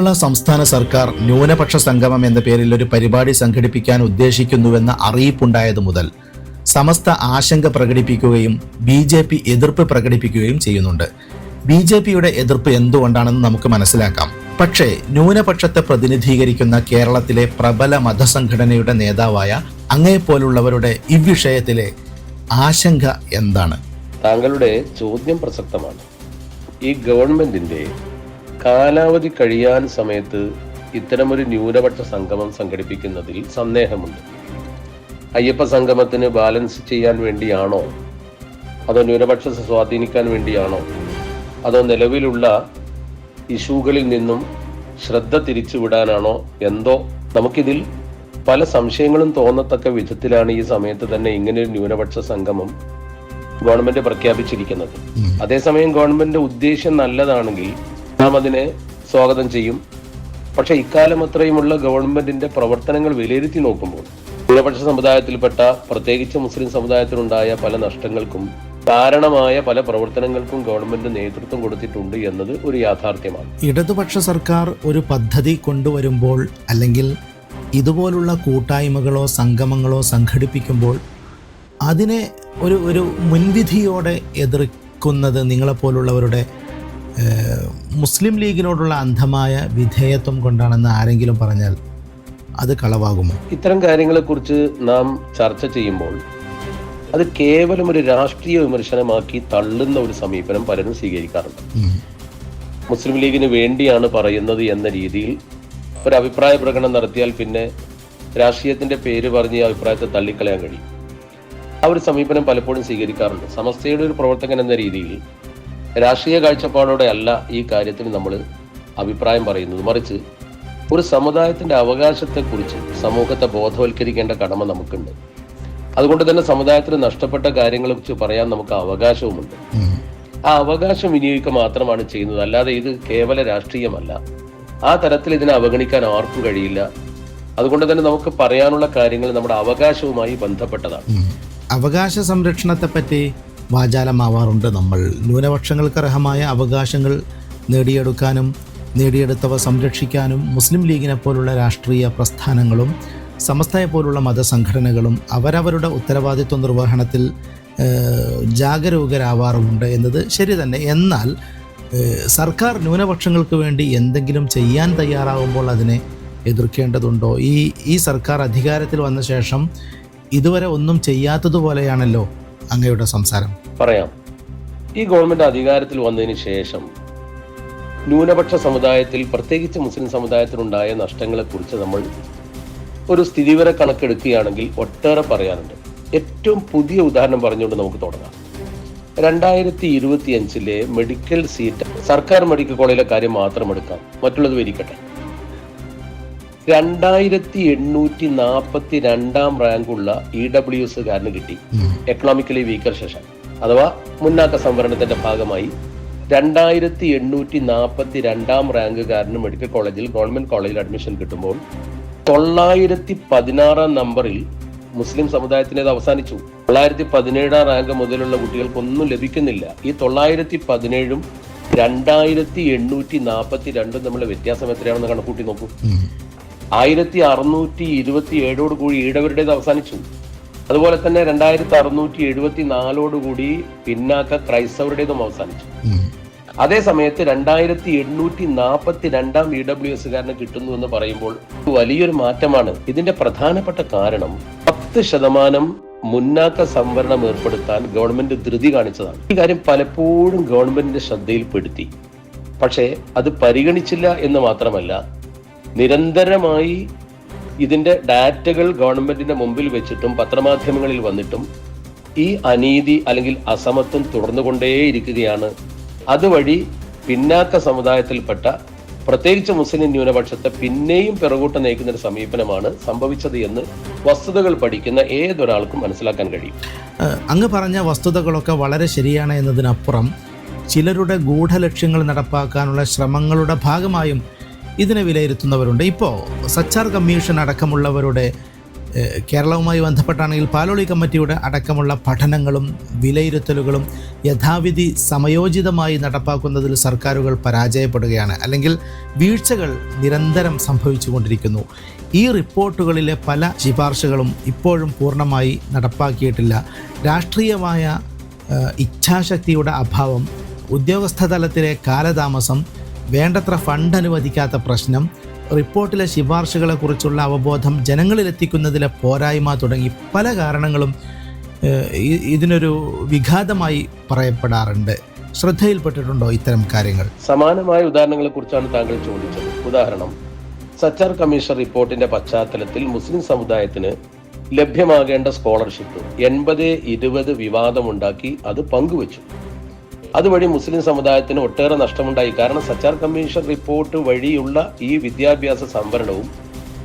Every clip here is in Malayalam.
കേരള സംസ്ഥാന സർക്കാർ ന്യൂനപക്ഷ സംഗമം എന്ന പേരിൽ ഒരു പരിപാടി സംഘടിപ്പിക്കാൻ ഉദ്ദേശിക്കുന്നുവെന്ന അറിയിപ്പുണ്ടായതു മുതൽ സമസ്ത ആശങ്ക പ്രകടിപ്പിക്കുകയും ബി ജെ പി എതിർപ്പ് പ്രകടിപ്പിക്കുകയും ചെയ്യുന്നുണ്ട്. ബി ജെ പിയുടെ എതിർപ്പ് എന്തുകൊണ്ടാണെന്ന് നമുക്ക് മനസ്സിലാക്കാം. പക്ഷേ ന്യൂനപക്ഷത്തെ പ്രതിനിധീകരിക്കുന്ന കേരളത്തിലെ പ്രബല മതസംഘടനയുടെ നേതാവായ അങ്ങയെപ്പോലുള്ളവരുടെ ഇവിഷയത്തിലെ ആശങ്ക എന്താണ്? താങ്കളുടെ ചോദ്യം പ്രസക്തമാണ്. ഈ ഗവൺമെന്റിന്റെ കാലാവധി കഴിയാൻ സമയത്ത് ഇത്തരമൊരു ന്യൂനപക്ഷ സംഗമം സംഘടിപ്പിക്കുന്നതിൽ സന്ദേഹമുണ്ട്. അയ്യപ്പ സംഗമത്തിന് ബാലൻസ് ചെയ്യാൻ വേണ്ടിയാണോ? അതോ ന്യൂനപക്ഷ സ്വാധീനിക്കാൻ വേണ്ടിയാണോ? അതോ നിലവിലുള്ള ഇഷ്യൂകളിൽ നിന്നും ശ്രദ്ധ തിരിച്ചുവിടാനാണോ? എന്തോ നമുക്കിതിൽ പല സംശയങ്ങളും തോന്നത്തക്ക വിധത്തിലാണ് ഈ സമയത്ത് തന്നെ ഇങ്ങനെ ഒരു ന്യൂനപക്ഷ സംഗമം ഗവൺമെന്റ് പ്രഖ്യാപിച്ചിരിക്കുന്നത്. അതേസമയം ഗവൺമെന്റ് ഉദ്ദേശം നല്ലതാണെങ്കിൽ നാം അതിനെ സ്വാഗതം ചെയ്യും. പക്ഷെ ഇക്കാലം അത്രയുമുള്ള ഗവൺമെന്റിന്റെ പ്രവർത്തനങ്ങൾ വിലയിരുത്തി നോക്കുമ്പോൾ ന്യൂനപക്ഷ സമുദായത്തിൽപ്പെട്ട പ്രത്യേകിച്ച് മുസ്ലിം സമുദായത്തിനുണ്ടായ പല നഷ്ടങ്ങൾക്കും കാരണമായ പല പ്രവർത്തനങ്ങൾക്കും ഗവൺമെന്റ് നേതൃത്വം കൊടുത്തിട്ടുണ്ട് എന്നത് ഒരു യാഥാർത്ഥ്യമാണ്. ഇടതുപക്ഷ സർക്കാർ ഒരു പദ്ധതി കൊണ്ടുവരുമ്പോൾ അല്ലെങ്കിൽ ഇതുപോലുള്ള കൂട്ടായ്മകളോ സംഗമങ്ങളോ സംഘടിപ്പിക്കുമ്പോൾ അതിനെ ഒരു ഒരു മുൻവിധിയോടെ എതിർക്കുന്നത് നിങ്ങളെപ്പോലുള്ളവരുടെ മുസ്ലിം ലീഗിനോടുള്ള അന്ധമായ വിധേയത്വം കൊണ്ടാണെന്ന് ആരെങ്കിലും പറഞ്ഞാൽ അത് കളവാകുമോ? ഇത്തരം കാര്യങ്ങളെക്കുറിച്ച് നാം ചർച്ച ചെയ്യുമ്പോൾ അത് കേവലം ഒരു രാഷ്ട്രീയ വിമർശനമാക്കി തള്ളുന്ന ഒരു സമീപനം പലരും സ്വീകരിക്കാറുണ്ട്. മുസ്ലിം ലീഗിന് വേണ്ടിയാണ് പറയുന്നത് എന്ന രീതിയിൽ ഒരു അഭിപ്രായ പ്രകടനം നടത്തിയാൽ പിന്നെ രാഷ്ട്രീയത്തിന്റെ പേര് പറഞ്ഞ് ഈ അഭിപ്രായത്തെ തള്ളിക്കളയാൻ കഴിയും. ആ ഒരു സമീപനം പലപ്പോഴും സ്വീകരിക്കാറുണ്ട്. സമസ്തയുടെ ഒരു പ്രവർത്തകൻ എന്ന രീതിയിൽ രാഷ്ട്രീയ കാഴ്ചപ്പാടോടെ അല്ല ഈ കാര്യത്തിൽ നമ്മൾ അഭിപ്രായം പറയുന്നത്. മറിച്ച് ഒരു സമുദായത്തിന്റെ അവകാശത്തെക്കുറിച്ച് സമൂഹത്തെ ബോധവൽക്കരിക്കേണ്ട കടമ നമുക്കുണ്ട്. അതുകൊണ്ട് തന്നെ സമുദായത്തിന് നഷ്ടപ്പെട്ട കാര്യങ്ങളെ കുറിച്ച് പറയാൻ നമുക്ക് അവകാശവുമുണ്ട്. ആ അവകാശം വിനിയോഗിക്കുക മാത്രമാണ് ചെയ്യുന്നത്. അല്ലാതെ ഇത് കേവല രാഷ്ട്രീയമല്ല. ആ തരത്തിൽ ഇതിനെ അവഗണിക്കാൻ ആർക്കും കഴിയില്ല. അതുകൊണ്ട് തന്നെ നമുക്ക് പറയാനുള്ള കാര്യങ്ങൾ നമ്മുടെ അവകാശവുമായി ബന്ധപ്പെട്ടതാണ്. അവകാശ സംരക്ഷണത്തെ സംരക്ഷണത്തെപ്പറ്റി വാചാലമാവാറുണ്ട് നമ്മൾ. ന്യൂനപക്ഷങ്ങൾക്ക് അർഹമായ അവകാശങ്ങൾ നേടിയെടുക്കാനും നേടിയെടുത്തവ സംരക്ഷിക്കാനും മുസ്ലിം ലീഗിനെ പോലുള്ള രാഷ്ട്രീയ പ്രസ്ഥാനങ്ങളും സമസ്തയെ പോലുള്ള മതസംഘടനകളും അവരവരുടെ ഉത്തരവാദിത്വ നിർവഹണത്തിൽ ജാഗരൂകരാവാറുമുണ്ട് എന്നത് ശരി തന്നെ. എന്നാൽ സർക്കാർ ന്യൂനപക്ഷങ്ങൾക്ക് വേണ്ടി എന്തെങ്കിലും ചെയ്യാൻ തയ്യാറാകുമ്പോൾ അതിനെ എതിർക്കേണ്ടതുണ്ടോ? ഈ ഈ സർക്കാർ അധികാരത്തിൽ വന്ന ശേഷം ഇതുവരെ ഒന്നും ചെയ്യാത്തതുപോലെയാണല്ലോ അങ്ങയുടെ സംസാരം. പറയാം. ഈ ഗവൺമെന്റ് അധികാരത്തിൽ വന്നതിന് ശേഷം ന്യൂനപക്ഷ സമുദായത്തിൽ പ്രത്യേകിച്ച് മുസ്ലിം സമുദായത്തിനുണ്ടായ നഷ്ടങ്ങളെക്കുറിച്ച് നമ്മൾ ഒരു സ്ഥിതിവിവര കണക്കെടുക്കുകയാണെങ്കിൽ ഒട്ടേറെ പറയാനുണ്ട്. ഏറ്റവും പുതിയ ഉദാഹരണം പറഞ്ഞുകൊണ്ട് നമുക്ക് തുടങ്ങാം. രണ്ടായിരത്തി ഇരുപത്തി അഞ്ചിലെ മെഡിക്കൽ സീറ്റ് സർക്കാർ മെഡിക്കൽ കോളേജിലെ കാര്യം മാത്രം എടുക്കാം. മറ്റുള്ളത് വരിക്കട്ടെ രണ്ടായിരത്തി എണ്ണൂറ്റി നാൽപ്പത്തി രണ്ടാം റാങ്കുള്ള ഇ ഡബ്ല്യു എസുകാരന് കിട്ടി. എക്കണോമിക്കലി വീക്കർ സെഷൻ അഥവാ മുന്നാക്ക സംവരണത്തിന്റെ ഭാഗമായി രണ്ടായിരത്തി എണ്ണൂറ്റി നാൽപ്പത്തി രണ്ടാം റാങ്കുകാരന് മെഡിക്കൽ കോളേജിൽ ഗവൺമെന്റ് കോളേജിൽ അഡ്മിഷൻ കിട്ടുമ്പോൾ തൊള്ളായിരത്തി പതിനാറാം നമ്പറിൽ മുസ്ലിം സമുദായത്തിനേത് അവസാനിച്ചു. തൊള്ളായിരത്തി പതിനേഴാം റാങ്ക് മുതലുള്ള കുട്ടികൾക്കൊന്നും ലഭിക്കുന്നില്ല. ഈ തൊള്ളായിരത്തി പതിനേഴും രണ്ടായിരത്തി എണ്ണൂറ്റി നാൽപ്പത്തി രണ്ടും തമ്മിലുള്ള വ്യത്യാസം എത്രയാണെന്ന് കണക്കൂട്ടി നോക്കൂ. ആയിരത്തി അറുന്നൂറ്റി ഇരുപത്തി ഏഴോട് കൂടി ഈടവരുടേത് അവസാനിച്ചു. അതുപോലെ തന്നെ രണ്ടായിരത്തി അറുന്നൂറ്റി എഴുപത്തി നാലോട് കൂടി പിന്നാക്ക ക്രൈസ്തവരുടേതും അവസാനിച്ചു. അതേ സമയത്ത് രണ്ടായിരത്തി എണ്ണൂറ്റി നാൽപ്പത്തി രണ്ടാം ഇ ഡബ്ല്യു എസുകാരന് കിട്ടുന്നു എന്ന് പറയുമ്പോൾ വലിയൊരു മാറ്റമാണ്. ഇതിന്റെ പ്രധാനപ്പെട്ട കാരണം പത്ത് ശതമാനം മുന്നാക്ക സംവരണം ഏർപ്പെടുത്താൻ ഗവൺമെന്റ് ധൃതി കാണിച്ചതാണ്. ഈ കാര്യം പലപ്പോഴും ഗവൺമെന്റിന്റെ ശ്രദ്ധയിൽപ്പെടുത്തി. പക്ഷേ അത് പരിഗണിച്ചില്ല എന്ന് മാത്രമല്ല നിരന്തരമായി ഇതിന്റെ ഡാറ്റകൾ ഗവൺമെന്റിന്റെ മുമ്പിൽ വെച്ചിട്ടും പത്രമാധ്യമങ്ങളിൽ വന്നിട്ടും ഈ അനീതി അല്ലെങ്കിൽ അസമത്വം തുടർന്നുകൊണ്ടേയിരിക്കുകയാണ്. അതുവഴി പിന്നാക്ക സമുദായത്തിൽപ്പെട്ട പ്രത്യേകിച്ച് മുസ്ലിം ന്യൂനപക്ഷത്തെ പിന്നെയും പിറകോട്ട് നയിക്കുന്ന ഒരു സമീപനമാണ് സംഭവിച്ചത് എന്ന് വസ്തുതകൾ പഠിക്കുന്ന ഏതൊരാൾക്കും മനസ്സിലാക്കാൻ കഴിയും. അങ്ങ് പറഞ്ഞ വസ്തുതകളൊക്കെ വളരെ ശരിയാണ് എന്നതിനപ്പുറം ചിലരുടെ ഗൂഢലക്ഷ്യങ്ങൾ നടപ്പാക്കാനുള്ള ശ്രമങ്ങളുടെ ഭാഗമായും ഇതിനെ വിലയിരുത്തുന്നവരുണ്ട്. ഇപ്പോൾ സച്ചാർ കമ്മീഷൻ അടക്കമുള്ളവരുടെ കേരളവുമായി ബന്ധപ്പെട്ടാണെങ്കിൽ പാലോളി കമ്മിറ്റിയുടെ അടക്കമുള്ള പഠനങ്ങളും വിലയിരുത്തലുകളും യഥാവിധി സമയോചിതമായി നടപ്പാക്കുന്നതിൽ സർക്കാരുകൾ പരാജയപ്പെടുകയാണ്. അല്ലെങ്കിൽ വീഴ്ചകൾ നിരന്തരം സംഭവിച്ചുകൊണ്ടിരിക്കുന്നു. ഈ റിപ്പോർട്ടുകളിലെ പല ശിപാർശകളും ഇപ്പോഴും പൂർണമായി നടപ്പാക്കിയിട്ടില്ല. രാഷ്ട്രീയമായ ഇച്ഛാശക്തിയുടെ അഭാവം ഉദ്യോഗസ്ഥ തലത്തിലെ കാലതാമസം വേണ്ടത്ര ഫണ്ട് അനുവദിക്കാത്ത പ്രശ്നം റിപ്പോർട്ടിലെ ശുപാർശകളെക്കുറിച്ചുള്ള അവബോധം ജനങ്ങളിലെത്തിക്കുന്നതിലെ പോരായ്മ തുടങ്ങി പല കാരണങ്ങളും ഇതിനൊരു വിഘാതമായി പറയപ്പെടാറുണ്ട്. ശ്രദ്ധയിൽപ്പെട്ടിട്ടുണ്ടോ ഇത്തരം കാര്യങ്ങൾ? സമാനമായ ഉദാഹരണങ്ങളെ കുറിച്ചാണ് താങ്കൾ ചോദിച്ചത്. ഉദാഹരണം സച്ചാർ കമ്മീഷൻ റിപ്പോർട്ടിന്റെ പശ്ചാത്തലത്തിൽ മുസ്ലിം സമുദായത്തിന് ലഭ്യമാകേണ്ട സ്കോളർഷിപ്പ് എൺപത് ഇരുപത് വിവാദമുണ്ടാക്കി അത് പങ്കുവച്ചു. അതുവഴി മുസ്ലിം സമുദായത്തിന് ഒട്ടേറെ നഷ്ടമുണ്ടായി. കാരണം സച്ചാർ കമ്മീഷൻ റിപ്പോർട്ട് വഴിയുള്ള ഈ വിദ്യാഭ്യാസ സംവരണവും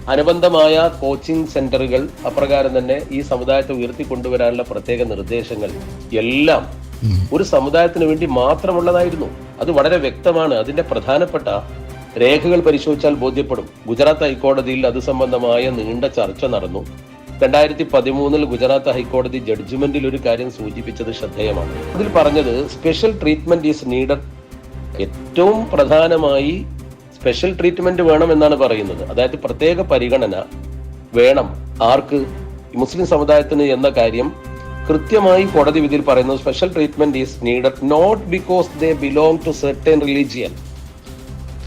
അനുബന്ധമായ കോച്ചിങ് സെന്ററുകൾ അപ്രകാരം തന്നെ ഈ സമുദായത്തെ ഉയർത്തിക്കൊണ്ടുവരാനുള്ള പ്രത്യേക നിർദ്ദേശങ്ങൾ എല്ലാം ഒരു സമുദായത്തിന് വേണ്ടി മാത്രമുള്ളതായിരുന്നു. അത് വളരെ വ്യക്തമാണ്. അതിന്റെ പ്രധാനപ്പെട്ട രേഖകൾ പരിശോധിച്ചാൽ ബോധ്യപ്പെടും. ഗുജറാത്ത് ഹൈക്കോടതിയിൽ അത് സംബന്ധമായ നീണ്ട ചർച്ച നടന്നു. രണ്ടായിരത്തി പതിമൂന്നിൽ ഗുജറാത്ത് ഹൈക്കോടതി ജഡ്ജ്മെന്റിൽ ഒരു കാര്യം സൂചിപ്പിച്ചത് ശ്രദ്ധേയമാണ്. അതിൽ പറഞ്ഞത് സ്പെഷ്യൽ ട്രീറ്റ്മെന്റ് ഈസ് നീഡഡ് ഏറ്റവും പ്രധാനമായി സ്പെഷ്യൽ ട്രീറ്റ്മെന്റ് വേണം എന്നാണ് പറയുന്നത്. അതായത് പ്രത്യേക പരിഗണന വേണം ആർക്ക്? മുസ്ലിം സമുദായത്തിന് എന്ന കാര്യം കൃത്യമായി കോടതി വിധിയിൽ പറയുന്നത് special treatment is needed not because they belong to certain religion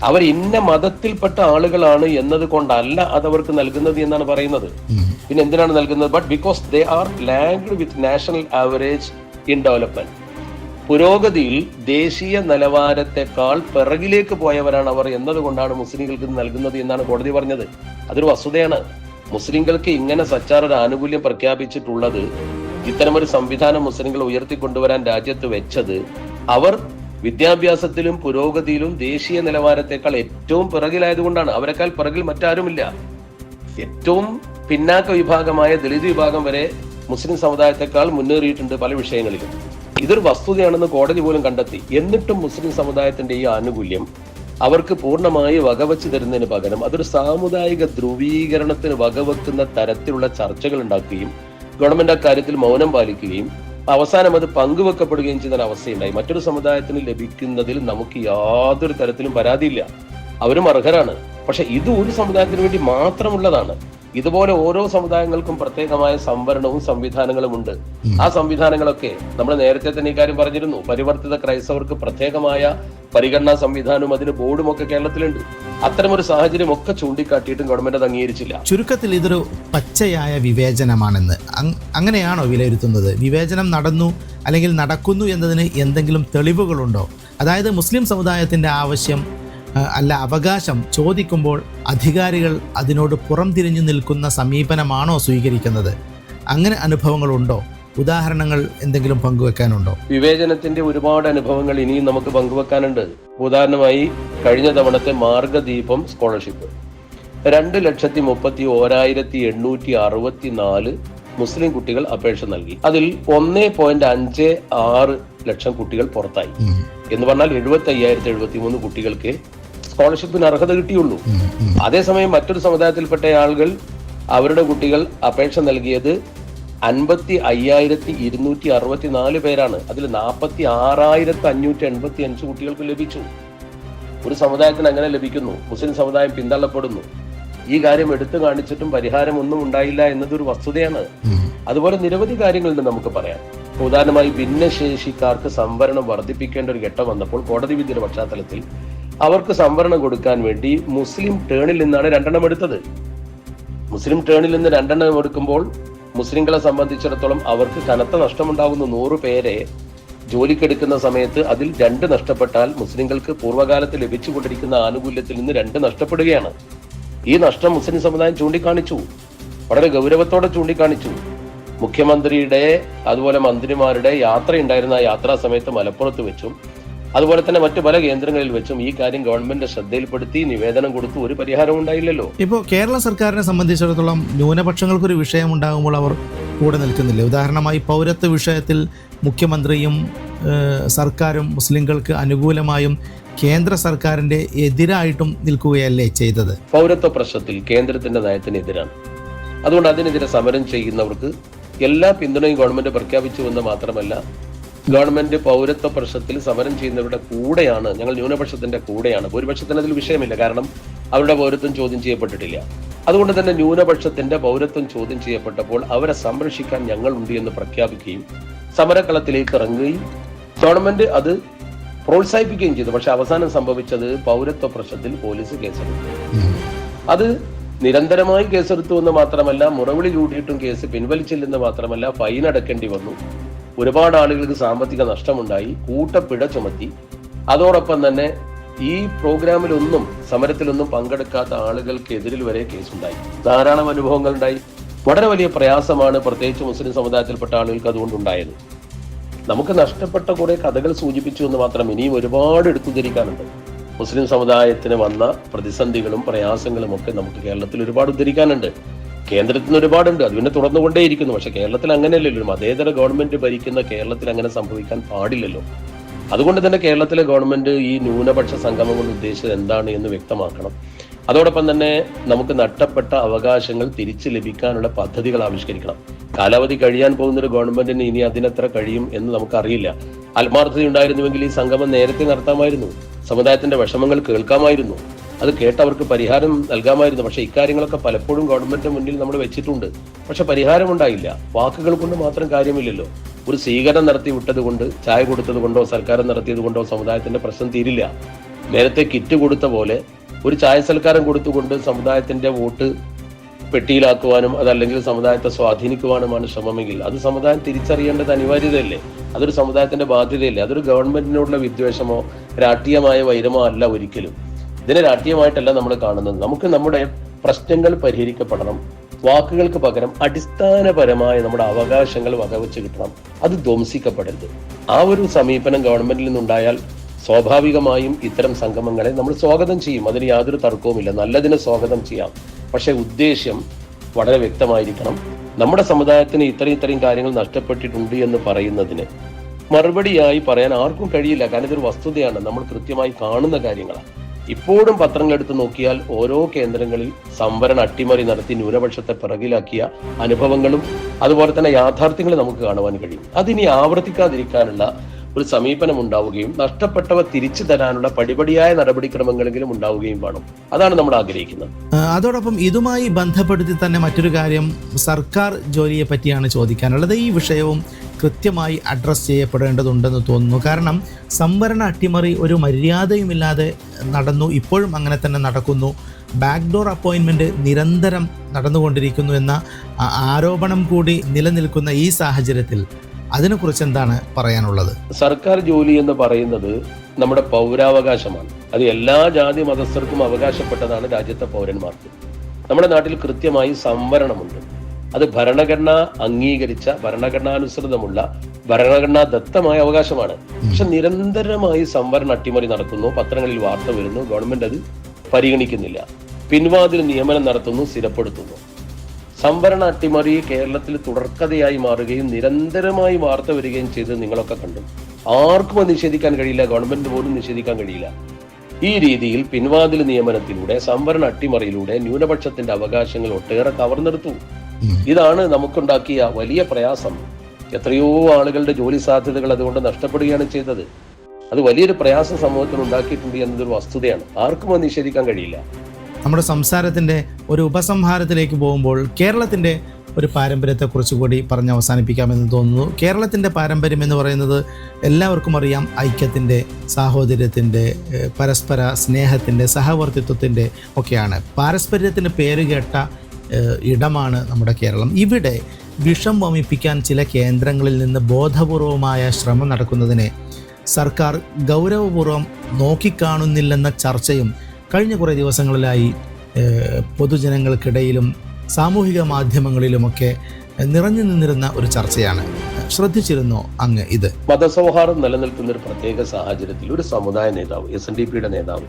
അവർ ഇന്ന മതത്തിൽപ്പെട്ട ആളുകളാണ് എന്നത് കൊണ്ടല്ല അത് അവർക്ക് നൽകുന്നത് എന്നാണ് പറയുന്നത്. പിന്നെ എന്തിനാണ് നൽകുന്നത്? But because they are lagged with national average in development പുരോഗതിയിൽ ദേശീയ നിലവാരത്തെക്കാൾ പിറകിലേക്ക് പോയവരാണ് അവർ എന്നതുകൊണ്ടാണ് മുസ്ലിങ്ങൾക്ക് ഇത് നൽകുന്നത് എന്നാണ് കോടതി പറഞ്ഞത്. അതൊരു വസ്തുതയാണ്. മുസ്ലിങ്ങൾക്ക് ഇങ്ങനെ സച്ചാർ ഒരു ആനുകൂല്യം പ്രഖ്യാപിച്ചിട്ടുള്ളത് ഇത്തരമൊരു സംവിധാനം മുസ്ലിങ്ങൾ ഉയർത്തിക്കൊണ്ടുവരാൻ രാജ്യത്ത് വെച്ചത് അവർ വിദ്യാഭ്യാസത്തിലും പുരോഗതിയിലും ദേശീയ നിലവാരത്തെക്കാൾ ഏറ്റവും പിറകിലായതുകൊണ്ടാണ്. അവരെക്കാൾ പിറകിൽ മറ്റാരുമില്ല. ഏറ്റവും പിന്നാക്ക വിഭാഗമായ ദളിത് വിഭാഗം വരെ മുസ്ലിം സമുദായത്തെക്കാൾ മുന്നേറിയിട്ടുണ്ട് പല വിഷയങ്ങളിലും. ഇതൊരു വസ്തുതയാണെന്ന് കോടതി പോലും കണ്ടെത്തി. എന്നിട്ടും മുസ്ലിം സമുദായത്തിന്റെ ഈ ആനുകൂല്യം അവർക്ക് പൂർണമായി വകവച്ച് തരുന്നതിന് പകരം അതൊരു സാമുദായിക ധ്രുവീകരണത്തിന് വകവെക്കുന്ന തരത്തിലുള്ള ചർച്ചകൾ ഉണ്ടാക്കുകയും ഗവൺമെന്റ് അക്കാര്യത്തിൽ മൗനം പാലിക്കുകയും അവസാനം അത് പങ്കുവെക്കപ്പെടുകയും ചെയ്യുന്ന അവസ്ഥയുണ്ടായി. മറ്റൊരു സമുദായത്തിന് ലഭിക്കുന്നതിൽ നമുക്ക് യാതൊരു തരത്തിലും പരാതിയില്ല. അവരും അർഹരാണ്. പക്ഷെ ഇത് ഒരു സമുദായത്തിന് വേണ്ടി മാത്രമുള്ളതാണ്. ഇതുപോലെ ഓരോ സമുദായങ്ങൾക്കും പ്രത്യേകമായ സംവരണവും സംവിധാനങ്ങളും ഉണ്ട്. ആ സംവിധാനങ്ങളൊക്കെ നമ്മൾ നേരത്തെ തന്നെ ഇക്കാര്യം പറഞ്ഞിരുന്നു. പരിവർത്തിത ക്രൈസ്തവർക്ക് പ്രത്യേകമായ പരിഗണനാ സംവിധാനവും അതിന് ബോർഡും ഒക്കെ കേരളത്തിലുണ്ട്. അത്തരമൊരു സാഹചര്യം ഒക്കെ ചൂണ്ടിക്കാട്ടിയിട്ടും ഗവൺമെന്റ് അത് അംഗീകരിച്ചില്ല. ചുരുക്കത്തിൽ ഇതൊരു പച്ചയായ വിവേചനമാണെന്ന്. അങ്ങനെയാണോ വിലയിരുത്തുന്നത്? വിവേചനം നടന്നു അല്ലെങ്കിൽ നടക്കുന്നു എന്നതിന് എന്തെങ്കിലും തെളിവുകളുണ്ടോ? അതായത് മുസ്ലിം സമുദായത്തിന്റെ ആവശ്യം അല്ല അവകാശം ചോദിക്കുമ്പോൾ അധികാരികൾ അതിനോട് പുറംതിരിഞ്ഞു നിൽക്കുന്ന സമീപനമാണോ സ്വീകരിക്കുന്നത്? അങ്ങനെ അനുഭവങ്ങളുണ്ടോ? ഉദാഹരണങ്ങൾ എന്തെങ്കിലും പങ്കുവെക്കാനുണ്ടോ? വിവേചനത്തിന്റെ ഒരുപാട് അനുഭവങ്ങൾ ഇനിയും നമുക്ക് പങ്കുവെക്കാനുണ്ട്. ഉദാഹരണമായി കഴിഞ്ഞ തവണത്തെ മാർഗദീപം സ്കോളർഷിപ്പ്. രണ്ട് ലക്ഷത്തി മുപ്പത്തി ഓരായിരത്തി എണ്ണൂറ്റി അറുപത്തി നാല് മുസ്ലിം കുട്ടികൾ അപേക്ഷ നൽകി. അതിൽ ഒന്നേ പോയിന്റ് അഞ്ച് ആറ് ലക്ഷം കുട്ടികൾ പുറത്തായി. എന്ന് പറഞ്ഞാൽ എഴുപത്തി അയ്യായിരത്തി എഴുപത്തി മൂന്ന് കുട്ടികൾക്ക് സ്കോളർഷിപ്പിന് അർഹത കിട്ടിയുള്ളൂ. അതേസമയം മറ്റൊരു സമുദായത്തിൽപ്പെട്ട ആളുകൾ അവരുടെ കുട്ടികൾ അപേക്ഷ നൽകിയത് അൻപത്തി അയ്യായിരത്തി ഇരുന്നൂറ്റി അറുപത്തി നാല് പേരാണ്. അതിൽ നാൽപ്പത്തി ആറായിരത്തി അഞ്ഞൂറ്റി എൺപത്തി അഞ്ച് കുട്ടികൾക്ക് ലഭിച്ചു. ഒരു സമുദായത്തിന് അങ്ങനെ ലഭിക്കുന്നു. മുസ്ലിം സമുദായം പിന്തള്ളപ്പെടുന്നു. ഈ കാര്യം എടുത്തു കാണിച്ചിട്ടും പരിഹാരം ഒന്നും ഉണ്ടായില്ല എന്നതൊരു വസ്തുതയാണ്. അതുപോലെ നിരവധി കാര്യങ്ങളുണ്ട് നമുക്ക് പറയാം. ഉദാഹരണമായി ഭിന്നശേഷിക്കാർക്ക് സംവരണം വർദ്ധിപ്പിക്കേണ്ട ഒരു ഘട്ടം വന്നപ്പോൾ കോടതി വിധിയുടെ പശ്ചാത്തലത്തിൽ അവർക്ക് സംവരണം കൊടുക്കാൻ വേണ്ടി മുസ്ലിം ടേണിൽ നിന്നാണ് രണ്ടെണ്ണം എടുത്തത്. മുസ്ലിം ടേണിൽ നിന്ന് രണ്ടെണ്ണം എടുക്കുമ്പോൾ മുസ്ലിങ്ങളെ സംബന്ധിച്ചിടത്തോളം അവർക്ക് കനത്ത നഷ്ടമുണ്ടാകുന്ന. നൂറ് പേരെ ജോലിക്കെടുക്കുന്ന സമയത്ത് അതിൽ രണ്ട് നഷ്ടപ്പെട്ടാൽ മുസ്ലിങ്ങൾക്ക് പൂർവകാലത്ത് ലഭിച്ചുകൊണ്ടിരിക്കുന്ന ആനുകൂല്യത്തിൽ നിന്ന് രണ്ട് നഷ്ടപ്പെടുകയാണ്. ഈ നഷ്ടം മുസ്ലിം സമുദായം ചൂണ്ടിക്കാണിച്ചു. വളരെ ഗൗരവത്തോടെ ചൂണ്ടിക്കാണിച്ചു. മുഖ്യമന്ത്രിയുടെ അതുപോലെ മന്ത്രിമാരുടെ യാത്രയുണ്ടായിരുന്ന ആ യാത്രാ സമയത്ത് മലപ്പുറത്ത് വെച്ചും അതുപോലെ തന്നെ മറ്റു പല കേന്ദ്രങ്ങളിൽ വെച്ചും ഈ കാര്യം ഗവൺമെന്റ് ശ്രദ്ധയിൽപ്പെടുത്തി നിവേദനം കൊടുത്തു ഒരു പരിഹാരം ഉണ്ടായില്ലല്ലോ. ഇപ്പോൾ കേരള സർക്കാരിനെ സംബന്ധിച്ചിടത്തോളം ന്യൂനപക്ഷങ്ങൾക്കൊരു വിഷയം ഉണ്ടാകുമ്പോൾ അവർ കൂടെ നിൽക്കുന്നില്ല? ഉദാഹരണമായി പൗരത്വ വിഷയത്തിൽ മുഖ്യമന്ത്രിയും സർക്കാരും മുസ്ലിങ്ങൾക്ക് അനുകൂലമായും കേന്ദ്ര സർക്കാരിന്റെ എതിരായിട്ടും നിൽക്കുകയല്ലേ ചെയ്തത്? പൗരത്വ പ്രശ്നത്തിൽ കേന്ദ്രത്തിന്റെ നയത്തിനെതിരാണ്. അതുകൊണ്ട് അതിനെതിരെ സമരം ചെയ്യുന്നവർക്ക് എല്ലാ പിന്തുണയും ഗവൺമെന്റ് പ്രഖ്യാപിച്ചു എന്ന് മാത്രമല്ല ഗവൺമെന്റ് പൗരത്വ പ്രശ്നത്തിൽ സമരം ചെയ്യുന്നവരുടെ കൂടെയാണ് ഞങ്ങൾ ന്യൂനപക്ഷത്തിന്റെ കൂടെയാണ്. ഭൂരിപക്ഷത്തിന് അതിൽ വിഷയമില്ല കാരണം അവരുടെ പൗരത്വം ചോദ്യം ചെയ്യപ്പെട്ടിട്ടില്ല. അതുകൊണ്ട് തന്നെ ന്യൂനപക്ഷത്തിന്റെ പൗരത്വം ചോദ്യം ചെയ്യപ്പെട്ടപ്പോൾ അവരെ സംരക്ഷിക്കാൻ ഞങ്ങൾ ഉണ്ട് എന്ന് പ്രഖ്യാപിക്കുകയും സമരക്കളത്തിലേക്ക് ഇറങ്ങുകയും ഗവൺമെന്റ് അത് പ്രോത്സാഹിപ്പിക്കുകയും ചെയ്തു. പക്ഷെ അവസാനം സംഭവിച്ചത് പൗരത്വ പ്രശ്നത്തിൽ പോലീസ് കേസെടുത്തു. അത് നിരന്തരമായി കേസെടുത്തു എന്ന് മാത്രമല്ല മുറവിളി കൂട്ടിയിട്ടും കേസ് പിൻവലിച്ചില്ലെന്ന് മാത്രമല്ല ഫൈൻ അടക്കേണ്ടി വന്നു. ഒരുപാട് ആളുകൾക്ക് സാമ്പത്തിക നഷ്ടമുണ്ടായി കൂട്ടപ്പിഴ ചുമത്തി. അതോടൊപ്പം തന്നെ ഈ പ്രോഗ്രാമിലൊന്നും സമരത്തിലൊന്നും പങ്കെടുക്കാത്ത ആളുകൾക്കെതിരിൽ വരെ കേസുണ്ടായി. ധാരാളം അനുഭവങ്ങൾ ഉണ്ടായി. വളരെ വലിയ പ്രയാസമാണ് പ്രത്യേകിച്ച് മുസ്ലിം സമുദായത്തിൽപ്പെട്ട ആളുകൾക്ക് അതുകൊണ്ടുണ്ടായത്. നമുക്ക് നഷ്ടപ്പെട്ട കുറെ കഥകൾ സൂചിപ്പിച്ചു എന്ന് മാത്രം ഇനിയും ഒരുപാട് എടുത്തുദ്ധരിക്കാനുണ്ട്. മുസ്ലിം സമുദായത്തിന് വന്ന പ്രതിസന്ധികളും പ്രയാസങ്ങളും ഒക്കെ നമുക്ക് കേരളത്തിൽ ഒരുപാട് ഉദ്ധരിക്കാനുണ്ട്. കേന്ദ്രത്തിന് ഒരുപാടുണ്ട്. അത് പിന്നെ തുറന്നുകൊണ്ടേയിരിക്കുന്നു പക്ഷെ കേരളത്തിൽ അങ്ങനെയല്ലല്ലോ. മതേതര ഗവൺമെന്റ് ഭരിക്കുന്ന കേരളത്തിൽ അങ്ങനെ സംഭവിക്കാൻ പാടില്ലല്ലോ. അതുകൊണ്ട് തന്നെ കേരളത്തിലെ ഗവൺമെന്റ് ഈ ന്യൂനപക്ഷ സംഗമം കൊണ്ട് ഉദ്ദേശിച്ചത് എന്താണ് എന്ന് വ്യക്തമാക്കണം. അതോടൊപ്പം തന്നെ നമുക്ക് നഷ്ടപ്പെട്ട അവകാശങ്ങൾ തിരിച്ചു ലഭിക്കാനുള്ള പദ്ധതികൾ ആവിഷ്കരിക്കണം. കാലാവധി കഴിയാൻ പോകുന്ന ഒരു ഗവൺമെന്റിന് ഇനി അതിനെത്ര കഴിയും എന്ന് നമുക്കറിയില്ല. ആത്മാർത്ഥത ഉണ്ടായിരുന്നുവെങ്കിൽ ഈ സംഗമം നേരത്തെ നടത്താമായിരുന്നു. സമുദായത്തിന്റെ വിഷമങ്ങൾ കേൾക്കാമായിരുന്നു. അത് കേട്ടവർക്ക് പരിഹാരം നൽകാമായിരുന്നു. പക്ഷേ ഇക്കാര്യങ്ങളൊക്കെ പലപ്പോഴും ഗവൺമെന്റിന്റെ മുന്നിൽ നമ്മൾ വെച്ചിട്ടുണ്ട്. പക്ഷെ പരിഹാരം ഉണ്ടായില്ല വാക്കുകൾ കൊണ്ട് മാത്രം കാര്യമില്ലല്ലോ. ഒരു സ്വീകരണം നടത്തി വിട്ടത് കൊണ്ട് ചായ കൊടുത്തത് കൊണ്ടോ സൽക്കാരം നടത്തിയത് കൊണ്ടോ സമുദായത്തിന്റെ പ്രശ്നം തീരില്ല. നേരത്തെ കിറ്റ് കൊടുത്ത പോലെ ഒരു ചായ സൽക്കാരം കൊടുത്തുകൊണ്ട് സമുദായത്തിന്റെ വോട്ട് പെട്ടിയിലാക്കുവാനും അതല്ലെങ്കിൽ സമുദായത്തെ സ്വാധീനിക്കുവാനുമാണ് ശ്രമമെങ്കിൽ അത് സമുദായം തിരിച്ചറിയേണ്ടത് അനിവാര്യതയല്ലേ? അതൊരു സമുദായത്തിന്റെ ബാധ്യതയല്ലേ? അതൊരു ഗവൺമെന്റിനോടുള്ള വിദ്വേഷമോ രാഷ്ട്രീയമായ വൈരമോ അല്ല ഒരിക്കലും. ഇതിനെ രാഷ്ട്രീയമായിട്ടല്ല നമ്മൾ കാണുന്നത്. നമുക്ക് നമ്മുടെ പ്രശ്നങ്ങൾ പരിഹരിക്കപ്പെടണം. വാക്കുകൾക്ക് പകരം അടിസ്ഥാനപരമായ നമ്മുടെ അവകാശങ്ങൾ വകവെച്ച് കിട്ടണം. അത് ധ്വംസിക്കപ്പെടരുത്. ആ ഒരു സമീപനം ഗവൺമെന്റിൽ നിന്നുണ്ടായാൽ സ്വാഭാവികമായും ഇത്തരം സംഗമങ്ങളെ നമ്മൾ സ്വാഗതം ചെയ്യും. അതിന് യാതൊരു തർക്കവുമില്ല. നല്ലതിനെ സ്വാഗതം ചെയ്യാം. പക്ഷേ ഉദ്ദേശ്യം വളരെ വ്യക്തമായിരിക്കണം. നമ്മുടെ സമുദായത്തിന് ഇത്രയും ഇത്രയും കാര്യങ്ങൾ നഷ്ടപ്പെട്ടിട്ടുണ്ട് എന്ന് പറയുന്നതിന് മറുപടിയായി പറയാൻ ആർക്കും കഴിയില്ല. കാരണം ഇതൊരു വസ്തുതയാണ്. നമ്മൾ കൃത്യമായി കാണുന്ന കാര്യങ്ങളാണ്. ഇപ്പോഴും പത്രങ്ങൾ എടുത്ത് നോക്കിയാൽ ഓരോ കേന്ദ്രങ്ങളിൽ സംവരണ അട്ടിമറി നടത്തി ന്യൂനപക്ഷത്തെ പിറകിലാക്കിയ അനുഭവങ്ങളും അതുപോലെ തന്നെ യാഥാർത്ഥ്യങ്ങളും നമുക്ക് കാണുവാൻ കഴിയും. അതിനി ആവർത്തിക്കാതിരിക്കാനുള്ള ഒരു സമീപനം ഉണ്ടാവുകയും നഷ്ടപ്പെട്ടവ തിരിച്ചു തരാനുള്ള പടിപടിയായ നടപടിക്രമങ്ങളെങ്കിലും ഉണ്ടാവുകയും വേണം. അതാണ് നമ്മൾ ആഗ്രഹിക്കുന്നത്. അതോടൊപ്പം ഇതുമായി ബന്ധപ്പെടുത്തി തന്നെ മറ്റൊരു കാര്യം സർക്കാർ ജോലിയെ പറ്റിയാണ് ചോദിക്കാനുള്ളത്. ഈ വിഷയവും കൃത്യമായി അഡ്രസ്സ് ചെയ്യപ്പെടേണ്ടതുണ്ടെന്ന് തോന്നുന്നു. കാരണം സംവരണ അട്ടിമറി ഒരു മര്യാദയുമില്ലാതെ നടന്നു ഇപ്പോഴും അങ്ങനെ തന്നെ നടക്കുന്നു. ബാക്ക്ഡോർ അപ്പോയിൻമെന്റ് നിരന്തരം നടന്നുകൊണ്ടിരിക്കുന്നു എന്ന ആരോപണം കൂടി നിലനിൽക്കുന്ന ഈ സാഹചര്യത്തിൽ അതിനെക്കുറിച്ച് എന്താണ് പറയാനുള്ളത്? സർക്കാർ ജോലി എന്ന് പറയുന്നത് നമ്മുടെ പൗരാവകാശമാണ്. അത് എല്ലാ ജാതി മതസ്ഥർക്കും അവകാശപ്പെട്ടതാണ് രാജ്യത്തെ പൗരന്മാർക്ക്. നമ്മുടെ നാട്ടിൽ കൃത്യമായി സംവരണമുണ്ട്. അത് ഭരണഘടന അംഗീകരിച്ച ഭരണഘടനാനുസൃതമുള്ള ഭരണഘടനാ ദത്തമായ അവകാശമാണ്. പക്ഷെ നിരന്തരമായി സംവരണ അട്ടിമറി നടക്കുന്നു പത്രങ്ങളിൽ വാർത്ത വരുന്നു ഗവൺമെന്റ് അത് പരിഗണിക്കുന്നില്ല. പിൻവാതിൽ നിയമനം നടത്തുന്നു സ്ഥിരപ്പെടുത്തുന്നു. സംവരണ അട്ടിമറി കേരളത്തിൽ തുടർക്കഥയായി മാറുകയും നിരന്തരമായി വാർത്ത വരികയും ചെയ്ത് നിങ്ങളൊക്കെ കണ്ടു. ആർക്കും അത് നിഷേധിക്കാൻ കഴിയില്ല ഗവൺമെന്റ് പോലും നിഷേധിക്കാൻ കഴിയില്ല. ഈ രീതിയിൽ പിൻവാതിൽ നിയമനത്തിലൂടെ സംവരണ അട്ടിമറിയിലൂടെ ന്യൂനപക്ഷത്തിന്റെ അവകാശങ്ങൾ ഒട്ടേറെ കവർന്നെടുത്തു. ഇതാണ് നമുക്കുണ്ടാക്കിയ വലിയ പ്രയാസം. എത്രയോ ആളുകളുടെ ജോലി സാധ്യതകൾ അതുകൊണ്ട് നഷ്ടപ്പെടുകയാണ് ചെയ്തത്. അത് വലിയൊരു പ്രയാസം സമൂഹത്തിൽ ഉണ്ടാക്കിയിട്ടുണ്ട് എന്നതൊരു വസ്തുതയാണ്. ആർക്കും അത് നിഷേധിക്കാൻ കഴിയില്ല. നമ്മുടെ സംസാരത്തിന്റെ ഒരു ഉപസംഹാരത്തിലേക്ക് പോകുമ്പോൾ കേരളത്തിന്റെ ഒരു പാരമ്പര്യത്തെക്കുറിച്ച് കൂടി പറഞ്ഞ് അവസാനിപ്പിക്കാമെന്ന് തോന്നുന്നു. കേരളത്തിന്റെ പാരമ്പര്യം എന്ന് പറയുന്നത് എല്ലാവർക്കും അറിയാം. ഐക്യത്തിന്റെ സാഹോദര്യത്തിന്റെ പരസ്പര സ്നേഹത്തിന്റെ സഹവർത്തിത്വത്തിന്റെ ഒക്കെയാണ്. പാരസ്പര്യത്തിന് പേരുകേട്ട ഇടമാണ് നമ്മുടെ കേരളം. ഇവിടെ വിഷം വമിപ്പിക്കാൻ ചില കേന്ദ്രങ്ങളിൽ നിന്ന് ബോധപൂർവമായ ശ്രമം നടക്കുന്നതിനെ സർക്കാർ ഗൗരവപൂർവം നോക്കിക്കാണുന്നില്ലെന്ന ചർച്ചയും കഴിഞ്ഞ കുറേ ദിവസങ്ങളിലായി പൊതുജനങ്ങൾക്കിടയിലും സാമൂഹിക മാധ്യമങ്ങളിലുമൊക്കെ നിറഞ്ഞു നിന്നിരുന്ന ഒരു ചർച്ചയാണ്. ശ്രദ്ധിച്ചിരുന്നോ അങ്ങ് ഇത്? മതസൗഹാർദ്ദം നിലനിൽക്കുന്ന ഒരു പ്രത്യേക സാഹചര്യത്തിൽ ഒരു സമുദായ നേതാവ് എസ് എൻ ഡി പിയുടെ നേതാവ്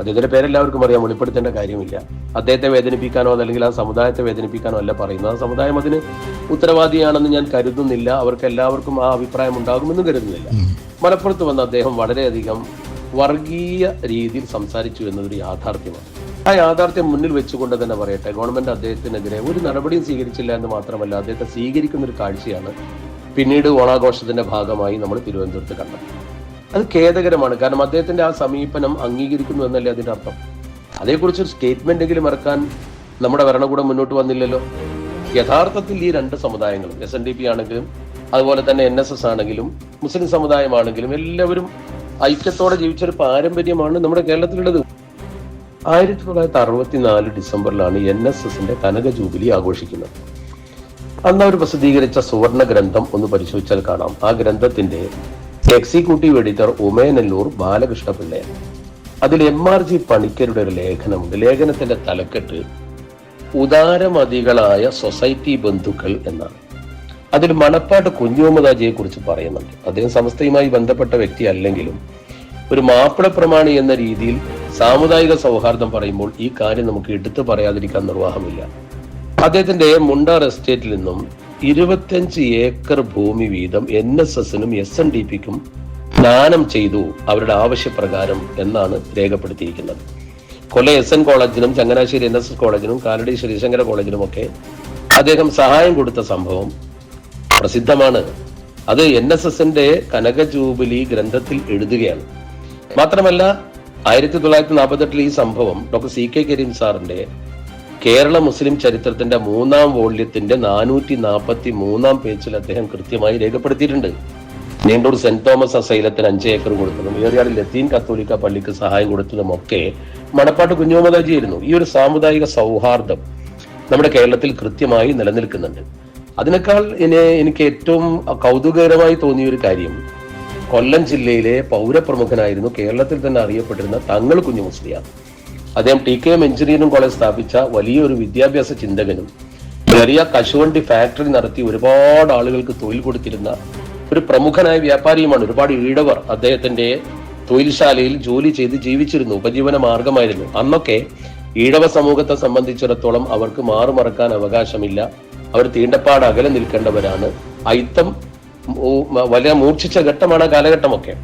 അദ്ദേഹത്തിന്റെ പേരെല്ലാവർക്കും അറിയാം. വെളിപ്പെടുത്തേണ്ട കാര്യമില്ല. അദ്ദേഹത്തെ വേദനിപ്പിക്കാനോ അല്ലെങ്കിൽ ആ സമുദായത്തെ വേദനിപ്പിക്കാനോ അല്ല പറയുന്നത്. ആ സമുദായം അതിന് ഉത്തരവാദിയാണെന്ന് ഞാൻ കരുതുന്നില്ല. അവർക്ക് എല്ലാവർക്കും ആ അഭിപ്രായം ഉണ്ടാകുമെന്നും കരുതുന്നില്ല. മലപ്പുറത്ത് വന്ന അദ്ദേഹം വളരെയധികം വർഗീയ രീതിയിൽ സംസാരിച്ചു എന്നതൊരു യാഥാർത്ഥ്യമാണ്. ആ യാഥാർത്ഥ്യം മുന്നിൽ വെച്ചുകൊണ്ട് തന്നെ പറയട്ടെ ഗവൺമെന്റ് അദ്ദേഹത്തിനെതിരെ ഒരു നടപടിയും സ്വീകരിച്ചില്ല എന്ന് മാത്രമല്ല അദ്ദേഹത്തെ സ്വീകരിക്കുന്ന ഒരു കാഴ്ചയാണ് പിന്നീട് ഓണാഘോഷത്തിന്റെ ഭാഗമായി നമ്മൾ തിരുവനന്തപുരത്ത് കണ്ടത്. അത് ഖേദകരമാണ്. കാരണം അദ്ദേഹത്തിന്റെ ആ സമീപനം അംഗീകരിക്കുന്നു എന്നല്ലേ അതിന്റെ അർത്ഥം? അതേക്കുറിച്ച് ഒരു സ്റ്റേറ്റ്മെന്റ് എങ്കിലും ഇറക്കാൻ നമ്മുടെ ഭരണകൂടം മുന്നോട്ട് വന്നില്ലല്ലോ? യഥാർത്ഥത്തിൽ ഈ രണ്ട് സമുദായങ്ങളും എസ് എൻ ഡി പി ആണെങ്കിലും അതുപോലെ തന്നെ എൻ എസ് എസ് ആണെങ്കിലും മുസ്ലിം സമുദായമാണെങ്കിലും എല്ലാവരും ഐക്യത്തോടെ ജീവിച്ചൊരു പാരമ്പര്യമാണ് നമ്മുടെ കേരളത്തിലുള്ളത്. ആയിരത്തി തൊള്ളായിരത്തി അറുപത്തിനാല് ഡിസംബറിലാണ് എൻ എസ് എസിന്റെ കനക ജൂബിലി ആഘോഷിക്കുന്നത്. അന്ന് അവർ പ്രസിദ്ധീകരിച്ച സുവർണ ഗ്രന്ഥം ഒന്ന് പരിശോധിച്ചാൽ കാണാം. ആ ഗ്രന്ഥത്തിന്റെ എക്സിക്യൂട്ടീവ് എഡിറ്റർ ഉമയനല്ലൂർ ബാലകൃഷ്ണ പിള്ളയാണ് അതിൽ എം ആർ ജി പണിക്കരുടെ ഒരു ലേഖനമുണ്ട് ലേഖനത്തിന്റെ തലക്കെട്ട് ഉദാരമതികളായ സൊസൈറ്റി ബന്ധുക്കൾ എന്നാണ്. അതിൽ മണപ്പാട്ട് കുഞ്ഞുമുഹമ്മദാജിയെ കുറിച്ച് പറയുന്നുണ്ട്. അദ്ദേഹം സംസ്ഥയുമായി ബന്ധപ്പെട്ട വ്യക്തി അല്ലെങ്കിലും ഒരു മാപ്പിള പ്രമാണി എന്ന രീതിയിൽ സാമുദായിക സൗഹാർദ്ദം പറയുമ്പോൾ ഈ കാര്യം നമുക്ക് എടുത്തു പറയാതിരിക്കാൻ നിർവാഹമില്ല. അദ്ദേഹത്തിന്റെ മുണ്ടാർ എസ്റ്റേറ്റിൽ നിന്നും ഇരുപത്തിയഞ്ച് ഏക്കർ ഭൂമി വീതം എൻ എസ് എസിനും എസ് എൻ ഡി പിക്കും ദാനം ചെയ്തു അവരുടെ ആവശ്യപ്രകാരം എന്നാണ് രേഖപ്പെടുത്തിയിരിക്കുന്നത്. കൊല്ലം എസ് എൻ കോളേജിനും ചങ്ങനാശ്ശേരി എൻ എസ് എസ് കോളേജിനും കാലടി ശ്രീശങ്കര കോളേജിനും ഒക്കെ അദ്ദേഹം സഹായം കൊടുത്ത സംഭവം പ്രസിദ്ധമാണ്. അത് എൻ എസ് എസിന്റെ കനക ജൂബിലി ഗ്രന്ഥത്തിൽ എഴുതുകയാണ്. മാത്രമല്ല ആയിരത്തി തൊള്ളായിരത്തി നാൽപ്പത്തെട്ടിൽ ഈ സംഭവം ഡോക്ടർ സി കെ കരീം സാറിന്റെ കേരള മുസ്ലിം ചരിത്രത്തിന്റെ മൂന്നാം വോള്യത്തിന്റെ നാനൂറ്റി നാൽപ്പത്തി മൂന്നാം പേജിൽ അദ്ദേഹം കൃത്യമായി രേഖപ്പെടുത്തിയിട്ടുണ്ട്. നീണ്ടൂർ സെന്റ് തോമസ് അസൈലത്തിന് അഞ്ച് ഏക്കർ കൊടുത്തതും ഏറിയാട് ലത്തീൻ കത്തോലിക്ക പള്ളിക്ക് സഹായം കൊടുത്തതും ഒക്കെ മണപ്പാട്ട് കുഞ്ഞുമതാജിയായിരുന്നു ഈ ഒരു സാമുദായിക സൗഹാർദ്ദം നമ്മുടെ കേരളത്തിൽ കൃത്യമായി നിലനിൽക്കുന്നുണ്ട്. അതിനേക്കാൾ എനിക്ക് ഏറ്റവും കൗതുകകരമായി തോന്നിയ ഒരു കാര്യം കൊല്ലം ജില്ലയിലെ പൗരപ്രമുഖനായിരുന്നു കേരളത്തിൽ തന്നെ അറിയപ്പെട്ടിരുന്ന തങ്ങൾ കുഞ്ഞു മുസ്ലിയാർ അദ്ദേഹം T K M engineering college സ്ഥാപിച്ച വലിയൊരു വിദ്യാഭ്യാസ ചിന്തകനും ചെറിയ കശുവണ്ടി ഫാക്ടറി നടത്തി ഒരുപാട് ആളുകൾക്ക് തൊഴിൽ കൊടുത്തിരുന്ന ഒരു പ്രമുഖനായ വ്യാപാരിയുമാണ് ഒരുപാട് ഈടവർ. അദ്ദേഹത്തിന്റെ തൊഴിൽശാലയിൽ ജോലി ചെയ്ത് ജീവിച്ചിരുന്നു ഉപജീവന മാർഗമായിരുന്നു. അന്നൊക്കെ ഈഴവ സമൂഹത്തെ സംബന്ധിച്ചിടത്തോളം അവർക്ക് മാറുമറക്കാൻ അവകാശമില്ല. അവർ തീണ്ടപ്പാട് അകലെ നിൽക്കേണ്ടവരാണ്. അയിത്തം വലിയ മൂർച്ഛിച്ച ഘട്ടമാണ് കാലഘട്ടമൊക്കെ.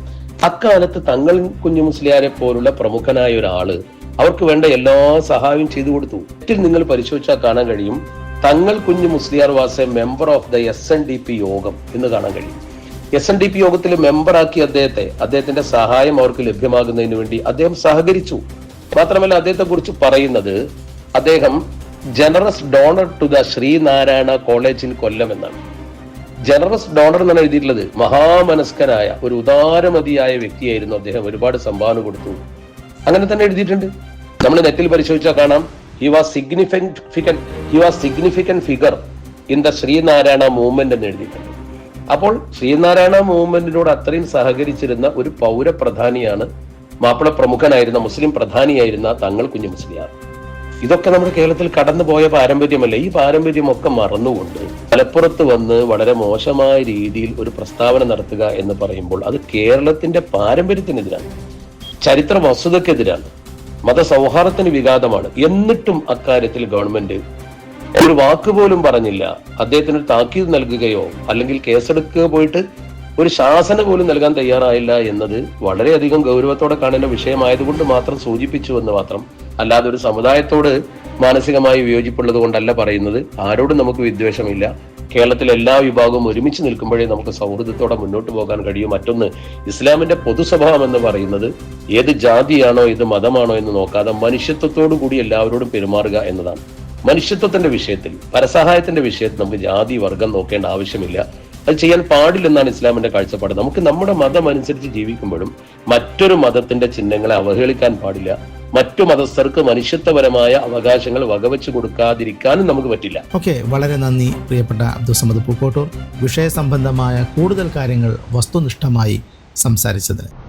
അക്കാലത്ത് തങ്ങൾ കുഞ്ഞു മുസ്ലിയാരെ പോലുള്ള പ്രമുഖനായ ഒരാൾ അവർക്ക് വേണ്ട എല്ലാ സഹായവും ചെയ്തു കൊടുത്തു. ഇതിൽ നിങ്ങൾ പരിശോധിച്ചാൽ കാണാൻ കഴിയും. Thangal Kunju Musaliar was a member of the S N D P Yogam എന്ന് കാണാൻ കഴിയും. എസ് എൻ ഡി പി യോഗത്തിൽ മെമ്പറാക്കി അദ്ദേഹത്തെ അദ്ദേഹത്തിന്റെ സഹായം അവർക്ക് ലഭ്യമാകുന്നതിന് വേണ്ടി അദ്ദേഹം സഹകരിച്ചു. മാത്രമല്ല അദ്ദേഹത്തെ കുറിച്ച് പറയുന്നത് അദ്ദേഹം generous donor to the Sree Narayana college in Kollam എന്നാണ്. ജനറസ് ഡോണർ എന്നാണ് എഴുതിയിട്ടുള്ളത്. മഹാമനസ്കനായ ഒരു ഉദാരമതിയായ വ്യക്തിയായിരുന്നു അദ്ദേഹം. ഒരുപാട് സംഭാവന കൊടുത്തു. അങ്ങനെ തന്നെ എഴുതിയിട്ടുണ്ട്. നമ്മൾ നെറ്റിൽ പരിശോധിച്ചാൽ കാണാം. He was significant he was significant figure in the Sreenarayana movement എന്ന് എഴുതിയിട്ടുണ്ട്. അപ്പോൾ ശ്രീനാരായണ മൂവ്മെന്റിനോട് അത്രയും സഹകരിച്ചിരുന്ന ഒരു പൗരപ്രധാനിയാണ് മാപ്പിള പ്രമുഖനായിരുന്ന മുസ്ലിം പ്രധാനിയായിരുന്ന തങ്ങൾ കുഞ്ഞു മുസ്ലിയാർ. ഇതൊക്കെ നമ്മുടെ കേരളത്തിൽ കടന്നുപോയ പാരമ്പര്യമല്ല? ഈ പാരമ്പര്യമൊക്കെ മറന്നുകൊണ്ട് മലപ്പുറത്ത് വന്ന് വളരെ മോശമായ രീതിയിൽ ഒരു പ്രസ്താവന നടത്തുക എന്ന് പറയുമ്പോൾ അത് കേരളത്തിന്റെ പാരമ്പര്യത്തിനെതിരാണ്. ചരിത്ര വസ്തുതക്കെതിരാണ്. മതസൗഹാർദ്ദത്തിന് വിഘാതമാണ്. എന്നിട്ടും അക്കാര്യത്തിൽ ഗവൺമെന്റ് ഒരു വാക്ക് പോലും പറഞ്ഞില്ല. അദ്ദേഹത്തിന് ഒരു താക്കീത് നൽകുകയോ അല്ലെങ്കിൽ കേസെടുക്കുക പോയിട്ട് ഒരു ശാസന പോലും നൽകാൻ തയ്യാറായില്ല എന്നത് വളരെയധികം ഗൗരവത്തോടെ കാണേണ്ട വിഷയമായതുകൊണ്ട് മാത്രം സൂചിപ്പിച്ചു എന്ന് മാത്രം അല്ലാതെ ഒരു സമുദായത്തോട് മാനസികമായി വിയോജിപ്പുള്ളത് കൊണ്ടല്ല പറയുന്നത്. ആരോടും നമുക്ക് വിദ്വേഷമില്ല. കേരളത്തിലെ എല്ലാ വിഭാഗവും ഒരുമിച്ച് നിൽക്കുമ്പോഴേ നമുക്ക് സൗഹൃദത്തോടെ മുന്നോട്ട് പോകാൻ കഴിയും. മറ്റൊന്ന് ഇസ്ലാമിന്റെ പൊതുസ്വഭാവം എന്ന് പറയുന്നത് ഏത് ജാതിയാണോ ഏത് മതമാണോ എന്ന് നോക്കാതെ മനുഷ്യത്വത്തോടു കൂടി എല്ലാവരോടും പെരുമാറുക എന്നതാണ്. മനുഷ്യത്വത്തിന്റെ വിഷയത്തിൽ പരസഹായത്തിന്റെ വിഷയത്തിൽ നമുക്ക് ജാതി വർഗം നോക്കേണ്ട ആവശ്യമില്ല. അത് ചെയ്യാൻ പാടില്ലെന്നാണ് ഇസ്ലാമിന്റെ കാഴ്ചപ്പാട്. നമുക്ക് നമ്മുടെ മതം അനുസരിച്ച് ജീവിക്കുമ്പോഴും മറ്റൊരു മതത്തിന്റെ ചിഹ്നങ്ങളെ അവഹേളിക്കാൻ പാടില്ല. മറ്റു മതസ്ഥർക്ക് മനുഷ്യത്വപരമായ അവകാശങ്ങൾ വകവെച്ചു കൊടുക്കാതിരിക്കാനും നമുക്ക് പറ്റില്ല. ഓക്കെ വളരെ നന്ദി പ്രിയപ്പെട്ട അബ്ദുസമദ് പൂക്കോട്ടൂർ. വിഷയ സംബന്ധമായ കൂടുതൽ കാര്യങ്ങൾ വസ്തുനിഷ്ഠമായി സംസാരിച്ചതിന്.